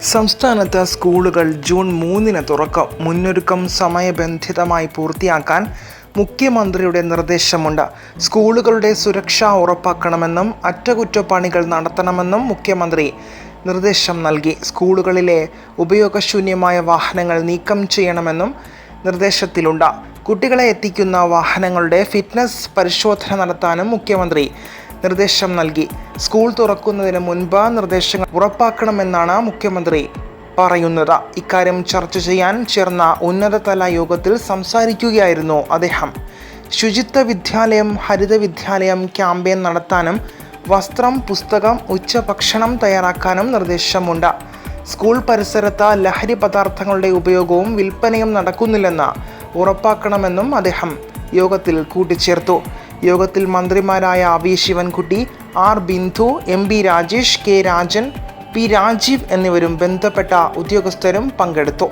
സംസ്ഥാനത്ത് സ്കൂളുകൾ ജൂൺ മൂന്നിന് തുറക്കും. മുന്നൊരുക്കം സമയബന്ധിതമായി പൂർത്തിയാക്കാൻ മുഖ്യമന്ത്രിയുടെ നിർദ്ദേശമുണ്ട്. സ്കൂളുകളുടെ സുരക്ഷ ഉറപ്പാക്കണമെന്നും അറ്റകുറ്റപ്പണികൾ നടത്തണമെന്നും മുഖ്യമന്ത്രി നിർദ്ദേശം നൽകി. സ്കൂളുകളിലെ ഉപയോഗശൂന്യമായ വാഹനങ്ങൾ നീക്കം ചെയ്യണമെന്നും നിർദ്ദേശത്തിലുണ്ട്. കുട്ടികളെ എത്തിക്കുന്ന വാഹനങ്ങളുടെ ഫിറ്റ്നസ് പരിശോധന നടത്താനും മുഖ്യമന്ത്രി നിർദ്ദേശം നൽകി. സ്കൂൾ തുറക്കുന്നതിന് മുൻപ് നിർദ്ദേശങ്ങൾ ഉറപ്പാക്കണമെന്നാണ് മുഖ്യമന്ത്രി പറയുന്നത്. ഇക്കാര്യം ചർച്ച ചെയ്യാൻ ചേർന്ന ഉന്നതതല യോഗത്തിൽ സംസാരിക്കുകയായിരുന്നു അദ്ദേഹം. ശുചിത്വ വിദ്യാലയം ഹരിത വിദ്യാലയം ക്യാമ്പയിൻ നടത്താനും വസ്ത്രം പുസ്തകം ഉച്ചഭക്ഷണം തയ്യാറാക്കാനും നിർദ്ദേശമുണ്ട്. സ്കൂൾ പരിസരത്ത് ലഹരി പദാർത്ഥങ്ങളുടെ ഉപയോഗവും വിൽപ്പനയും നടക്കുന്നില്ലെന്ന് ഉറപ്പാക്കണമെന്നും അദ്ദേഹം യോഗത്തിൽ കൂട്ടിച്ചേർത്തു. യോഗത്തിൽ മന്ത്രിമാരായ V Sivankutty R Bindu M B Rajesh K Rajan P Rajeev എന്നിവരും ബന്ധപ്പെട്ട ഉദ്യോഗസ്ഥരും പങ്കെടുത്തു.